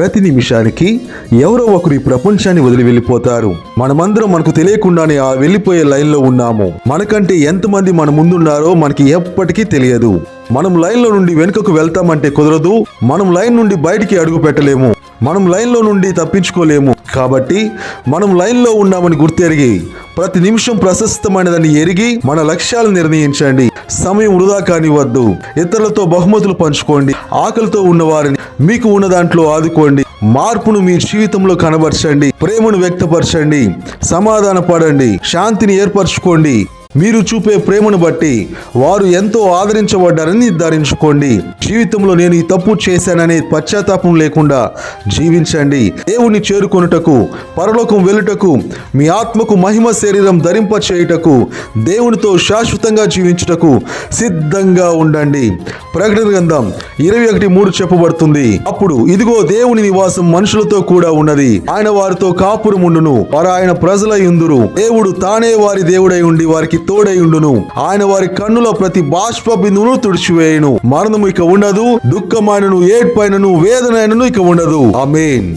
ప్రతి నిమిషానికి ఎవరో ఒకరు ఈ ప్రపంచాన్ని వదిలి వెళ్ళిపోతారు. మనమందరం మనకు తెలియకుండానే ఆ వెళ్ళిపోయే లైన్లో ఉన్నాము. మనకంటే ఎంతమంది మన ముందున్నారో మనకి ఎప్పటికీ తెలియదు. మనం లైన్లో నుండి వెనుకకు వెళ్తామంటే కుదరదు. మనం లైన్ నుండి బయటికి అడుగు పెట్టలేము. మనం లైన్లో నుండి తప్పించుకోలేము. కాబట్టి మనం లైన్లో ఉన్నామని గుర్తెరిగి ప్రతి నిమిషం ప్రశస్తమైనదని ఎరిగి మన లక్ష్యాలు నిర్ణయించండి. సమయం వృధా కానివద్దు ఇతరులతో బహుమతులు పంచుకోండి. ఆకలితో ఉన్నవారిని మీకు ఉన్న దాంట్లో ఆదుకోండి. మార్పును మీ జీవితంలో కనబరచండి. ప్రేమను వ్యక్తపరచండి. సమాధాన పడండి శాంతిని ఏర్పరచుకోండి. మీరు చూపే ప్రేమను బట్టి వారు ఎంతో ఆదరించబడ్డారని నిర్ధారించుకోండి. జీవితంలో నేను ఈ తప్పు చేశాననే పశ్చాత్తాపం లేకుండా జీవించండి. దేవుని చేరుకొనుటకు పరలోకం వెళ్ళుటకు మీ ఆత్మకు మహిమ శరీరం ధరింప చేయుటకు దేవునితో శాశ్వతంగా జీవించుటకు సిద్ధంగా ఉండండి. ప్రకటన గ్రంథం ఇరవై ఒకటి మూడు చెప్పబడుతుంది. అప్పుడు ఇదిగో దేవుని నివాసం మనుషులతో కూడా ఉన్నది. ఆయన వారితో కాపురముండును. వారు ఆయన ప్రజల ఇందురు దేవుడు తానే వారి దేవుడై ఉండి వారికి తోడైయుండును. ఆయన వారి కన్నుల ప్రతి బాష్ప బిందువును తుడిచివేయును. మరణము ఇక ఉండదు దుఃఖమైనను ఏడ్పైనను వేదనైనను ఇక ఉండదు. ఆమేన్.